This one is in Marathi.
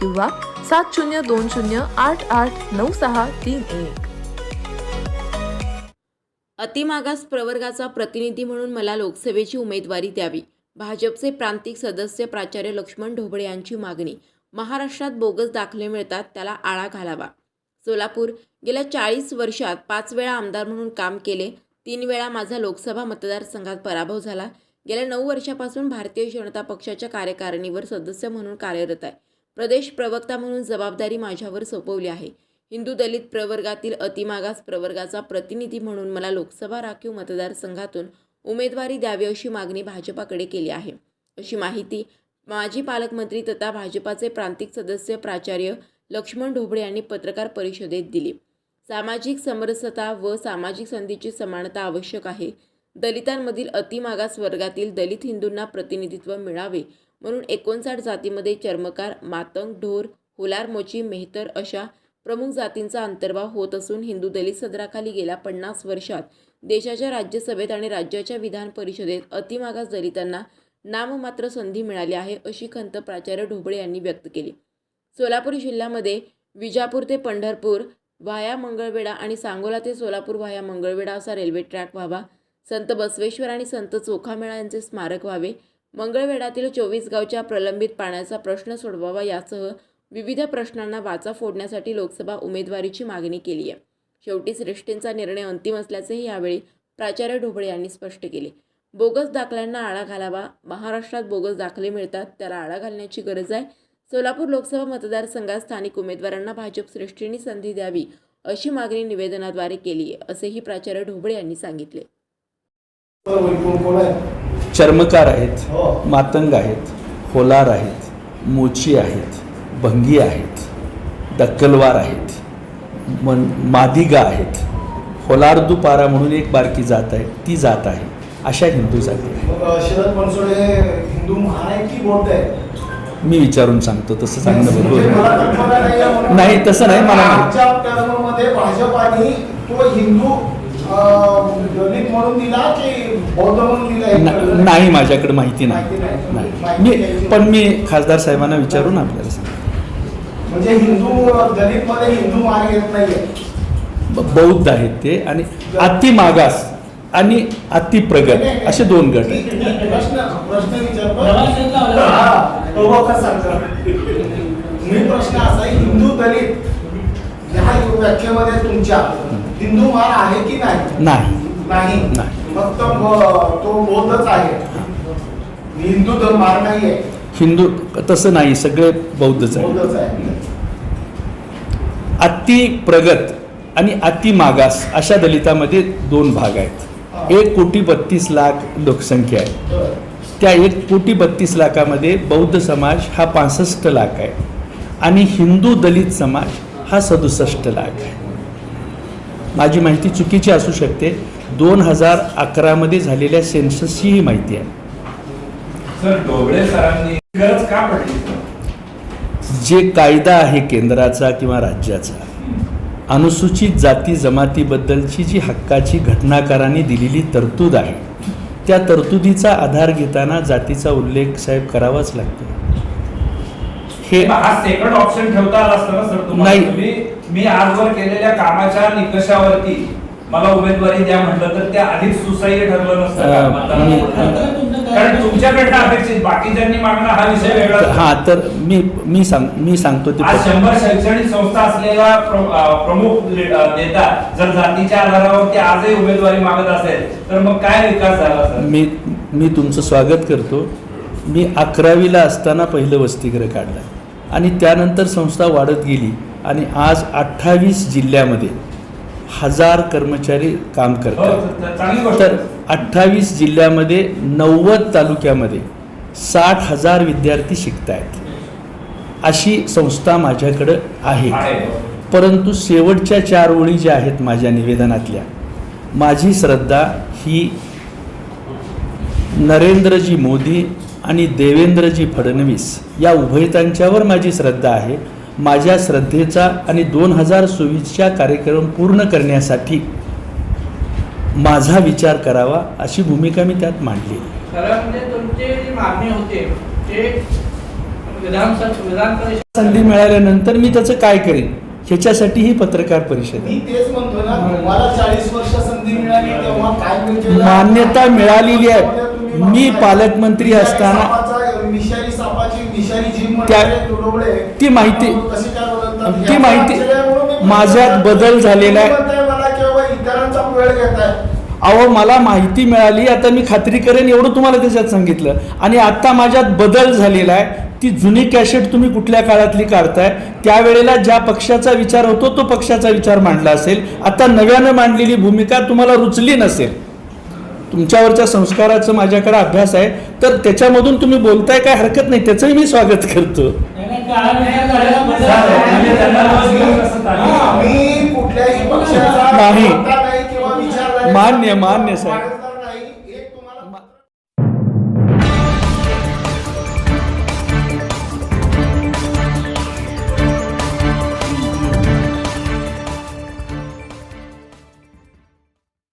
किंवा सात शून्य दोन शून्य आठ आठ नऊ सहा तीन एक. अतिमागास प्रवर्गाचा प्रतिनिधी म्हणून मला लोकसभेची उमेदवारी द्यावी. भाजपचे प्रांतिक सदस्य प्राचार्य लक्ष्मण ढोबळे यांची मागणी. महाराष्ट्रात बोगस दाखले मिळतात त्याला आळा घालावा. सोलापूर गेल्या चाळीस वर्षात पाच वेळा आमदार म्हणून काम केले तीन वेळा माझा लोकसभा मतदारसंघात पराभव झाला. गेल्या नऊ वर्षापासून भारतीय जनता पक्षाच्या कार्यकारिणीवर सदस्य म्हणून कार्यरत आहे. प्रदेश प्रवक्ता म्हणून जबाबदारी माझ्यावर सोपवली आहे. हिंदू दलित प्रवर्गातील अतिमागास प्रवर्गाचा प्रतिनिधी म्हणून मला लोकसभा राखीव मतदारसंघातून उमेदवारी द्यावी अशी मागणी भाजपाकडे केली आहे. अशी माहिती माजी पालकमंत्री तथा भाजपाचे प्रांतिक सदस्य प्राचार्य लक्ष्मण ढोबळे यांनी पत्रकार परिषदेत दिली. सामाजिक समरसता व सामाजिक संधीची समानता आवश्यक आहे. दलितांमधील अतिमागास वर्गातील दलित हिंदूंना प्रतिनिधित्व मिळावे म्हणून एकोणसाठ जातीमध्ये चर्मकार मातंग ढोर होलार मोची मेहतर अशा प्रमुख जातींचा अंतर्भाव होत असून हिंदू दलित सदराखाली गेल्या पन्नास वर्षात देशाच्या राज्यसभेत आणि राज्याच्या विधान परिषदेत अतिमागास दलितांना नाममात्र संधी मिळाली आहे अशी खंत प्राचार्य ढोबळे यांनी व्यक्त केली. सोलापूर जिल्ह्यामध्ये विजापूर ते पंढरपूर व्हाया मंगळवेढा आणि सांगोला ते सोलापूर व्हाया मंगळवेढा असा रेल्वे ट्रॅक व्हावा संत बसवेश्वर आणि संत चोखामेळा यांचे स्मारक व्हावे मंगळवेढातील चोवीस गावच्या प्रलंबित पाण्याचा प्रश्न सोडवावा यासह विविध प्रश्नांना वाचा फोडण्यासाठी लोकसभा उमेदवारीची मागणी केली आहे. शेवटी श्रेष्ठींचा निर्णय अंतिम असल्याचेही यावेळी प्राचार्य ढोबळे यांनी स्पष्ट केले. बोगस दाखल्यांना आळा घालावा. महाराष्ट्रात बोगस दाखले मिळतात त्याला आळा घालण्याची गरज आहे. सोलापूर लोकसभा मतदारसंघात स्थानिक उमेदवारांना भाजप श्रेष्ठींनी संधी द्यावी अशी मागणी निवेदनाद्वारे केली आहे असेही प्राचार्य ढोबळे यांनी सांगितले. चर्मकार आहेत हो. मातंग आहेत होलार आहेत मोची आहेत भंगी आहेत दक्कलवार आहेत मन मादिगा आहेत. होलार्दुपारा म्हणून एक बारकी जात आहे ती जात आहे. अशा हिंदू जाती आहेत. मी विचारून सांगतो तसं सांगणं म्हणजे बरोबर. कल्पना नाहीये म्हणून- नाही, तसं नाही, मला हे नाही. नाही माझ्याकडे माहिती नाही. नाही. नाही. मी. पण मी खासदार साहेबांना विचारून आपल्याला सांगतो. म्हणजे हिंदू दलित मध्ये हिंदू मान घेत नाहीये. ब- बौद्ध आहेत ते आणि अति मागास आणि अति प्रगत असे दोन गट आहेत. हा. मी प्रश्न असा आहे हिंदू दलित ह्या व्याख्येमध्ये तुमच्या हिंदू मान आहे की नाही? नाही. फक्त तो बौद्धच आहे. हिंदू धर्म मार नाही आहे हिंदू तसं नाही सगळे बौद्धच आहे. अति प्रगत आणि अति मागास अशा दलितामध्ये दोन भाग आहेत. एक कोटी बत्तीस लाख लोकसंख्या आहे. त्या एक कोटी बत्तीस लाखामध्ये बौद्ध समाज हा पासष्ट लाख आहे. आणि हिंदू दलित समाज हा सदुसष्ट लाख. आहे माझी माहिती चुकीची असू शकते. दोन हजार अकरामध्ये झालेल्या सेन्ससची ही माहिती आहे. जे कायदा आहे केंद्राचा किंवा राज्याचा अनुसूचित जाती जमातीबद्दलची जी हक्काची घटनाकारांनी दिलेली तरतूद आहे त्या तरतुदीचा आधार घेताना जातीचा उल्लेख साहेब करावाच लागतो. हे हा सेकंड ऑप्शन ठेवता आला असता ना सर. तुम्ही मी आजवर केलेल्या कामाच्या निकषावरती मला उमेदवारी द्या म्हटलं तर त्या अधिक सुसह्य ठरलं नसतं कारण तुमच्याकडनं अपेक्षित बाकीच्यांनी मागणं हा विषय वेगळा हां तर मी मी सांग मी सांगतो ते आज शंभर शैक्षणिक संस्था असलेला प्रमुख नेता जर जातीच्या आधारावरती आजही उमेदवारी मागत असेल तर मग काय विकास झाला मी मी तुमचं स्वागत करतो. मी अकरावीला असताना पहिलं वसतिगृह काढलं. आणि त्यानंतर संस्था वाढत गेली आणि आज अठ्ठावीस जिल्ह्यामध्ये हजार कर्मचारी काम हो करतात तर गोष्ट तर अठ्ठावीस जिल्ह्यामध्ये नव्वद तालुक्यामध्ये साठ हजार विद्यार्थी शिकत आहेत अशी संस्था माझ्याकडं आहे. आहे. परंतु शेवटच्या चार ओळी ज्या आहेत माझ्या निवेदनातल्या माझी श्रद्धा ही नरेंद्रजी मोदी आणि देवेंद्रजी फडणवीस या उभयतांच्यावर माझी श्रद्धा आहे. माझ्या श्रद्धेचा आणि दोन हजार चोवीसच्या कार्यक्रम पूर्ण करण्यासाठी माझा विचार करावा अशी भूमिका मी त्यात मांडली. खरं म्हणजे तुमचे जी मागणी होते ते विधानसभा विधान परिषद संधी मिळाल्यानंतर मी त्याचं काय करेन? ह्याच्यासाठी ही पत्रकार परिषद आहे. मी तेच म्हणतो ना तुम्हाला चाळीस वर्ष संधी मिळाली तेव्हा काय केलं? मान्यता मिळालेली आहे. मी पालकमंत्री असताना त्या- ती माहिती-? ती माहिती- माझ्यात बदल झालेला आहे. अहो मला माहिती मिळाली. आता मी खात्री करेन एवढं तुम्हाला त्याच्यात सांगितलं. आणि आता माझ्यात बदल झालेला आहे. ती जुनी कॅसेट तुम्ही कुठल्या काळातली काढताय? त्यावेळेला ज्या पक्षाचा विचार होतो तो पक्षाचा विचार मांडला असेल. आता नव्यानं मांडलेली भूमिका तुम्हाला रुचली नसेल. तुमच्यावरच्या संस्काराचं माझ्याकडे अभ्यास आहे तर त्याच्यामधून तुम्ही बोलताय काय हरकत नाही त्याचंही मी स्वागत करतो म्हणजे? हा, नाही. मान्य, मान्य, साहेब.